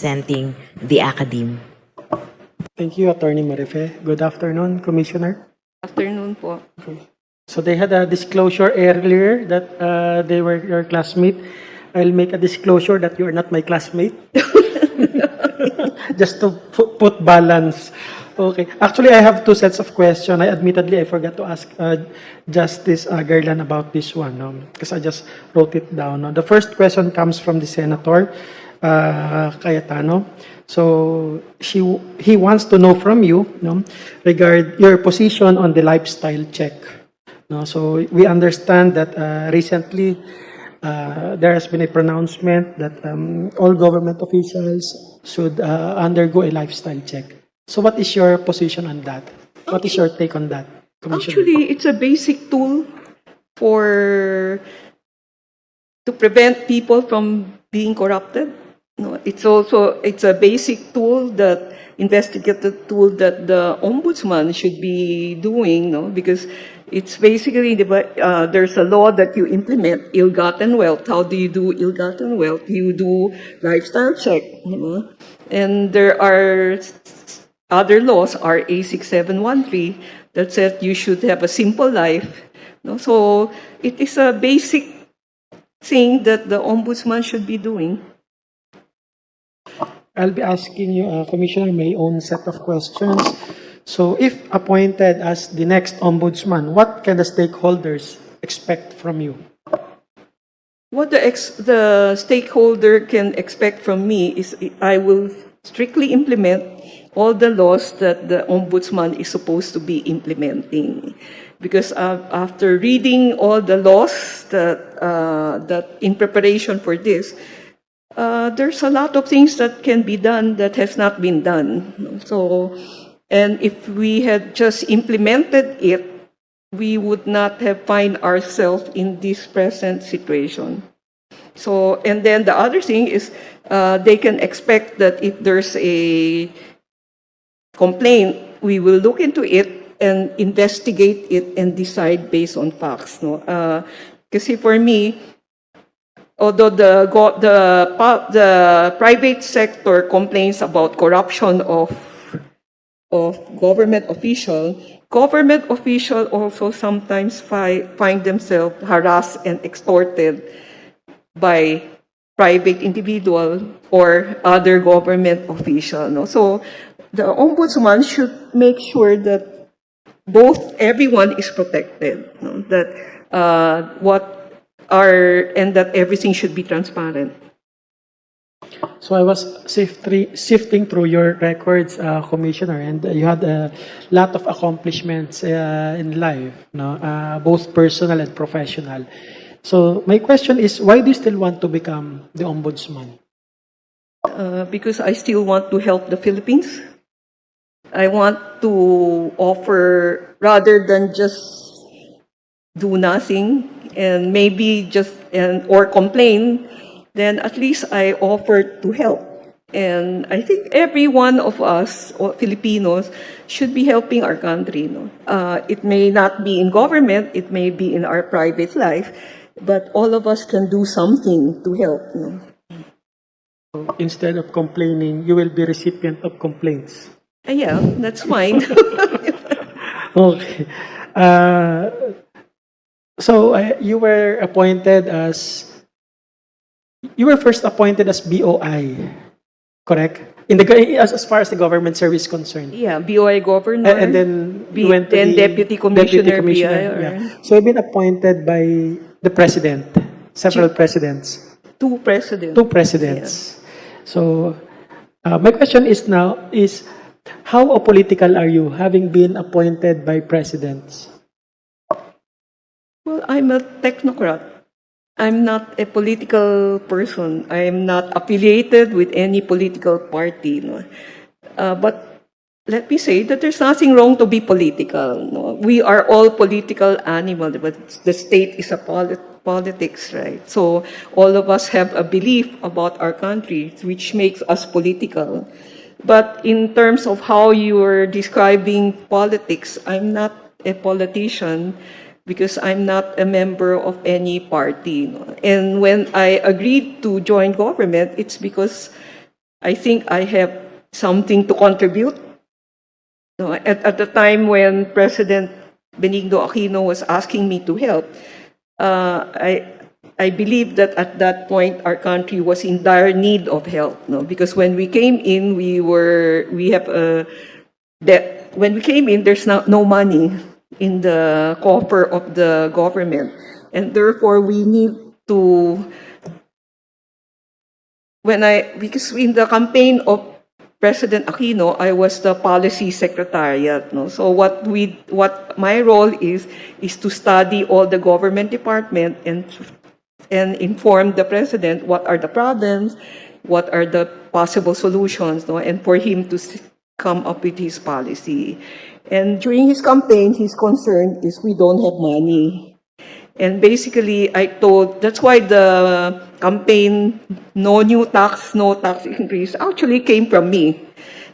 representing the academe. Thank you, Attorney Marife. Good afternoon, Commissioner. Afternoon po. So they had a disclosure earlier that uh, they were your classmate. I'll make a disclosure that you are not my classmate. Just to pu- put balance. Okay. Actually, I have two sets of questions. I admittedly I forgot to ask uh, Justice uh, Garland about this one because I just wrote it down. no. The first question comes from the Senator uh, Cayetano. So she he wants to know from you no, regard your position on the lifestyle check. No, so we understand that uh, recently uh, there has been a pronouncement that um, all government officials should uh, undergo a lifestyle check. So what is your position on that? What is your take on that, Actually, it's a basic tool for to prevent people from being corrupted. No, it's also it's a basic tool that investigative tool that the ombudsman should be doing. No, because it's basically uh, there's a law that you implement ill-gotten wealth. How do you do ill-gotten wealth? You do lifestyle check. You know? and there are other laws, RA 6713, that says you should have a simple life. So it is a basic thing that the ombudsman should be doing. I'll be asking you, uh, Commissioner, my own set of questions. So if appointed as the next ombudsman, what can the stakeholders expect from you? What the, ex- the stakeholder can expect from me is I will strictly implement all the laws that the ombudsman is supposed to be implementing. Because uh, after reading all the laws that, uh, that in preparation for this, uh, there's a lot of things that can be done that has not been done. So, and if we had just implemented it, we would not have find ourselves in this present situation. So, and then the other thing is, uh, they can expect that if there's a complaint, we will look into it and investigate it and decide based on facts. No, uh, kasi for me, although the the the private sector complains about corruption of of government official, government official also sometimes fi- find themselves harassed and extorted by private individual or other government official. No? So the ombudsman should make sure that both everyone is protected. No? That uh, what are and that everything should be transparent. So I was sifting, sifting through your records, uh, Commissioner, and you had a lot of accomplishments uh, in life, no? uh, both personal and professional. So my question is, why do you still want to become the ombudsman? Uh, because I still want to help the Philippines. I want to offer rather than just do nothing and maybe just and or complain, then at least I offer to help. And I think every one of us Filipinos should be helping our country. No? Uh, it may not be in government, it may be in our private life, but all of us can do something to help. No? Instead of complaining, you will be recipient of complaints. Uh, yeah, that's fine. Okay. Uh, so uh, you were appointed as you were first appointed as BOI, correct? In the as, as far as the government service is concerned. Yeah, BOI governor. And, and then B- you went to then the deputy commissioner, BIR. Yeah. So you've been appointed by the president, several presidents, two presidents. two presidents. So uh, my question is now is how apolitical are you having been appointed by presidents? Well, I'm a technocrat. I'm not a political person. I am not affiliated with any political party. No? Uh, but let me say that there's nothing wrong to be political. No? We are all political animals, but the state is a polit- politics, right? So all of us have a belief about our country, which makes us political. But in terms of how you are describing politics, I'm not a politician because I'm not a member of any party. no? And when I agreed to join government, it's because I think I have something to contribute. No, at, at the time when President Benigno Aquino was asking me to help, uh, I, I believe that at that point our country was in dire need of help. No, because when we came in, we were we have a debt. When we came in, there's no, no money in the coffer of the government, and therefore we need to when I, because in the campaign of President Aquino, I was the policy secretariat. No? So what we, what my role is, is to study all the government department and, and inform the president what are the problems, what are the possible solutions, no? and for him to come up with his policy. And during his campaign, his concern is we don't have money. And basically, I told, that's why the campaign, no new tax, no tax increase, actually came from me.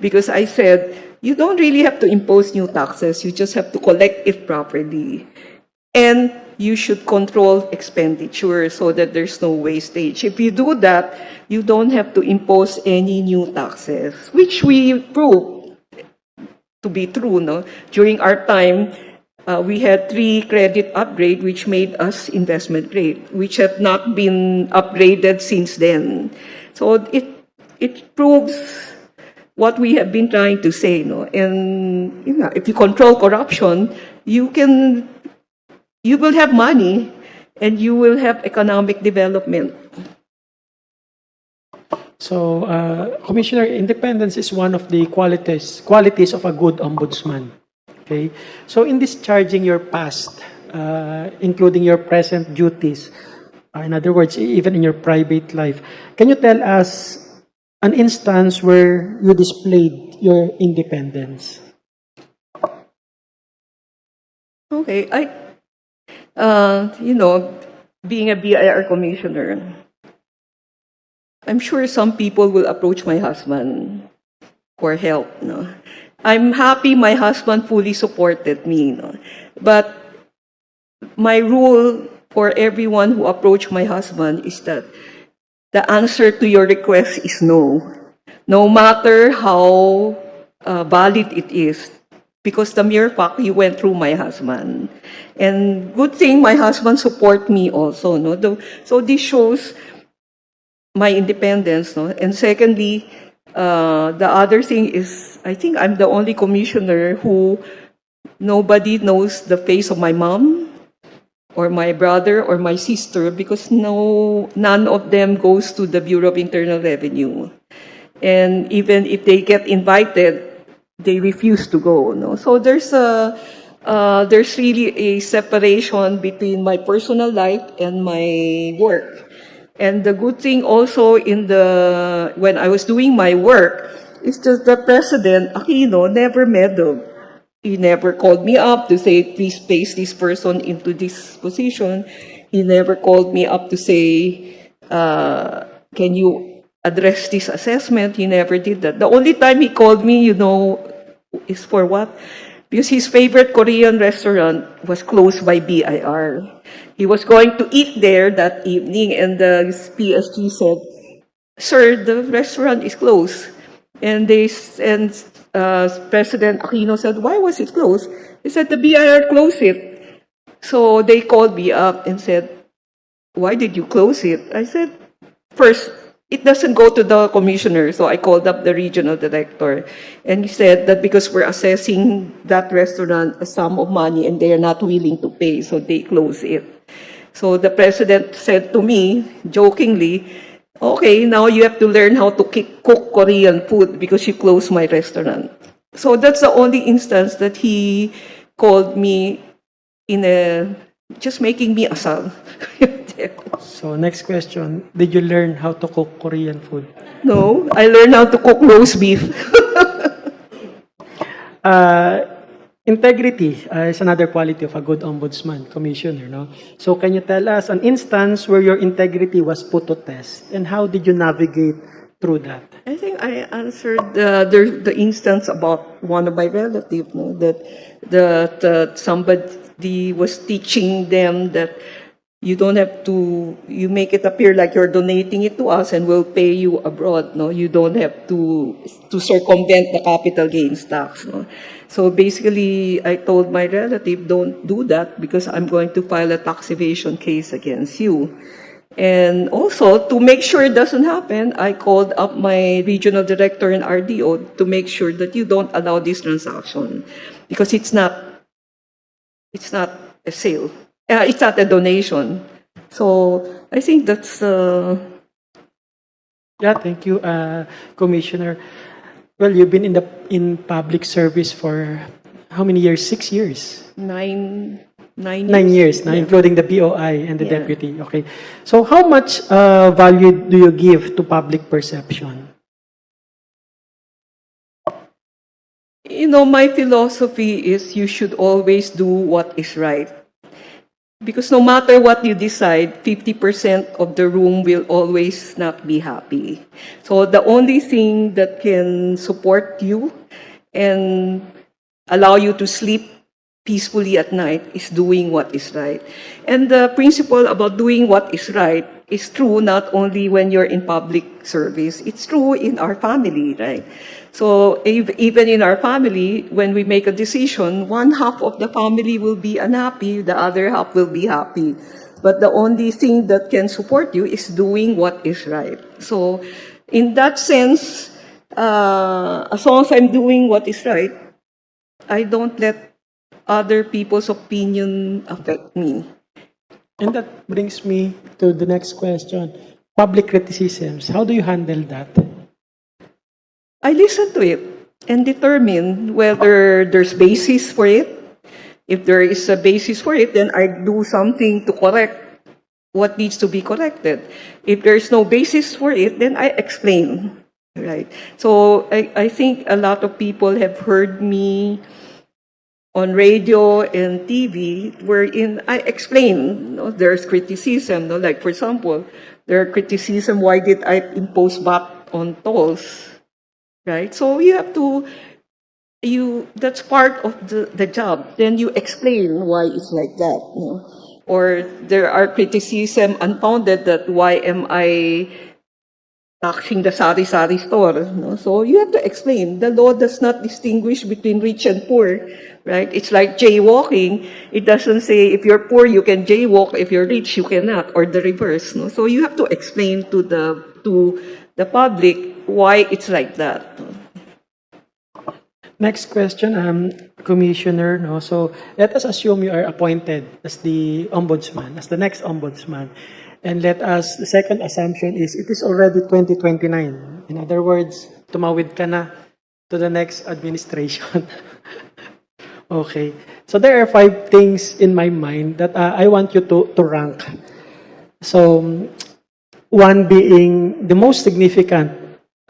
Because I said, you don't really have to impose new taxes, you just have to collect it properly. And you should control expenditure so that there's no wastage. If you do that, you don't have to impose any new taxes, which we proved to be true. No? During our time, uh, we had three credit upgrade, which made us investment grade, which have not been upgraded since then. So it it proves what we have been trying to say. No? And you know, if you control corruption, you can you will have money and you will have economic development. So, uh, Commissioner, independence is one of the qualities qualities of a good ombudsman. Okay, so in discharging your past, uh, including your present duties, uh, in other words, even in your private life, can you tell us an instance where you displayed your independence? Okay, I, uh, you know, being a BIR commissioner, I'm sure some people will approach my husband for help. No? I'm happy my husband fully supported me. No? But my rule for everyone who approach my husband is that the answer to your request is no. No matter how uh, valid it is. Because the mere fact you went through my husband. And good thing my husband support me also. No? So this shows my independence. No? And secondly, uh, the other thing is, I think I'm the only commissioner who nobody knows the face of my mom or my brother or my sister because no none of them goes to the Bureau of Internal Revenue. And even if they get invited, they refuse to go. No, so there's a uh, there's really a separation between my personal life and my work. And the good thing also in the when I was doing my work is that the president Aquino never meddled. He never called me up to say, please place this person into this position. He never called me up to say, uh, can you address this assessment? He never did that. The only time he called me, you know, is for what? Because his favorite Korean restaurant was closed by BIR. He was going to eat there that evening, and the PSG said, Sir, the restaurant is closed. And they and uh, President Aquino said, Why was it closed? He said, The BIR closed it. So they called me up and said, Why did you close it? I said, First, it doesn't go to the commissioner. So I called up the regional director. And he said that because we're assessing that restaurant a sum of money and they are not willing to pay, so they close it. So the president said to me, jokingly, okay, now you have to learn how to cook Korean food because you closed my restaurant. So that's the only instance that he called me in a, just making me asal. So, next question, did you learn how to cook Korean food? no, I learned how to cook roast beef. Uh, integrity uh, is another quality of a good ombudsman, commissioner, no? So can you tell us an instance where your integrity was put to test and how did you navigate through that? I think I answered the, the, the instance about one of my relatives, no, that, that uh, somebody was teaching them that You don't have to, you make it appear like you're donating it to us and we'll pay you abroad, no? You don't have to, to circumvent the capital gains tax, no? So basically, I told my relative, don't do that because I'm going to file a tax evasion case against you. And also, to make sure it doesn't happen, I called up my regional director in RDO to make sure that you don't allow this transaction because it's not, it's not a sale. Uh, it's not a donation. So I think that's, uh, Yeah, thank you, uh, Commissioner. Well, you've been in the in public service for how many years? Six years. nine, nine years. Nine years, now, including the BOI and the Yeah. deputy. Okay. So how much uh, value do you give to public perception? You know, my philosophy is you should always do what is right. Because no matter what you decide, 50% of the room will always not be happy. So the only thing that can support you and allow you to sleep peacefully at night is doing what is right. And the principle about doing what is right is true not only when you're in public service, it's true in our family, right? So ev- even in our family, when we make a decision, one half of the family will be unhappy, the other half will be happy. But the only thing that can support you is doing what is right. So in that sense, uh, as long as I'm doing what is right, I don't let other people's opinion affect me. And that brings me to the next question. Public criticisms. How do you handle that? I listen to it and determine whether there's basis for it. If there is a basis for it, then I do something to correct what needs to be corrected. If there's no basis for it, then I explain. Right. So I, I think a lot of people have heard me on radio and TV wherein I explain, no, there's criticism, no, like for example, there are criticism, why did I impose VAT on tolls? Right? So you have to, you, that's part of the, the job. Then you explain why it's like that, no? Or there are criticism unfounded that why am I taxing the sari-sari store. No? So you have to explain. The law does not distinguish between rich and poor, right? It's like jaywalking. It doesn't say if you're poor, you can jaywalk. If you're rich, you cannot, or the reverse. No? So you have to explain to the to the public why it's like that. Next question, um, Commissioner. No, so let us assume you are appointed as the ombudsman, as the next ombudsman, and let us. The second assumption is it is already 2029. In other words, tumawid ka na to the next administration. okay. So there are five things in my mind that uh, I want you to to rank. So one being the most significant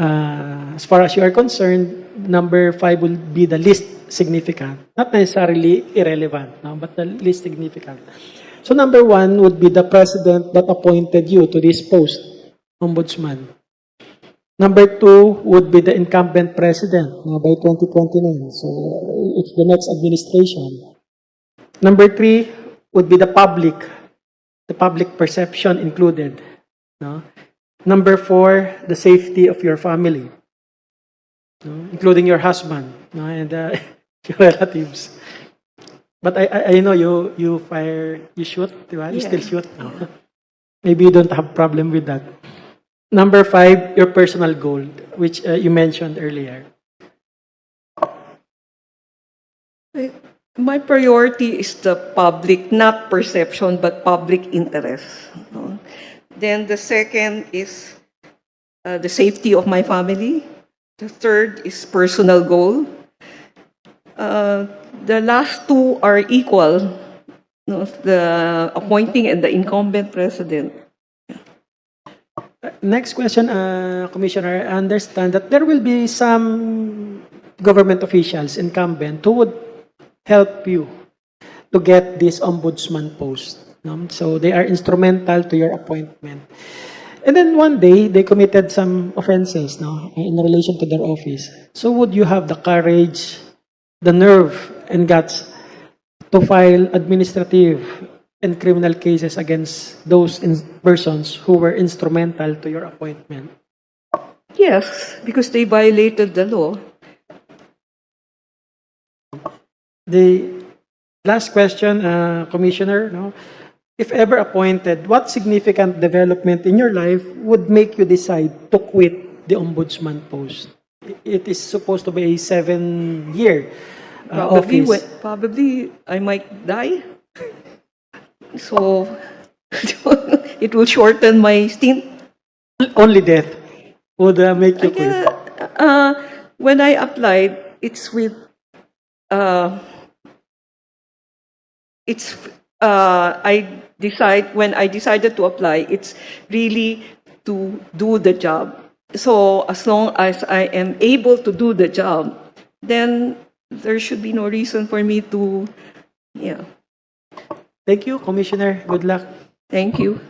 uh, as far as you are concerned, number five will be the least significant. Not necessarily irrelevant, no, but the least significant. So number one would be the president that appointed you to this post, ombudsman. Number two would be the incumbent president no, by 2029. So uh, it's the next administration. Number three would be the public, the public perception included. No? Number four, the safety of your family, no? including your husband no? and uh, your relatives. But I, I, I know you you fire, you shoot, di ba? You Yeah. still shoot. No? Maybe you don't have problem with that. Number five, your personal goal, which uh, you mentioned earlier. My priority is the public, not perception, but public interest. Then the second is uh, the safety of my family. The third is personal goal. Uh, the last two are equal, the appointing and the incumbent president. Next question, uh, Commissioner. I understand that there will be some government officials, incumbent, who would help you to get this ombudsman post. no? So they are instrumental to your appointment. And then one day, they committed some offenses no, in relation to their office. So would you have the courage, the nerve, and guts to file administrative and criminal cases against those in- persons who were instrumental to your appointment? Yes, because they violated the law. The last question, uh, Commissioner, no? if ever appointed, what significant development in your life would make you decide to quit the ombudsman post? It is supposed to be a seven-year uh, Probably, office. probably I might die. So it will shorten my stint. Only death would uh, make you quit. uh, when I applied, it's with, uh, it's, uh, I decide, when I decided to apply, it's really to do the job. So as long as I am able to do the job, then there should be no reason for me to, yeah. Thank you, Commissioner. Good luck. Thank you.